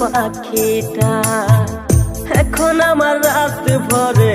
পাখিটা। এখন আমার রাত ভরে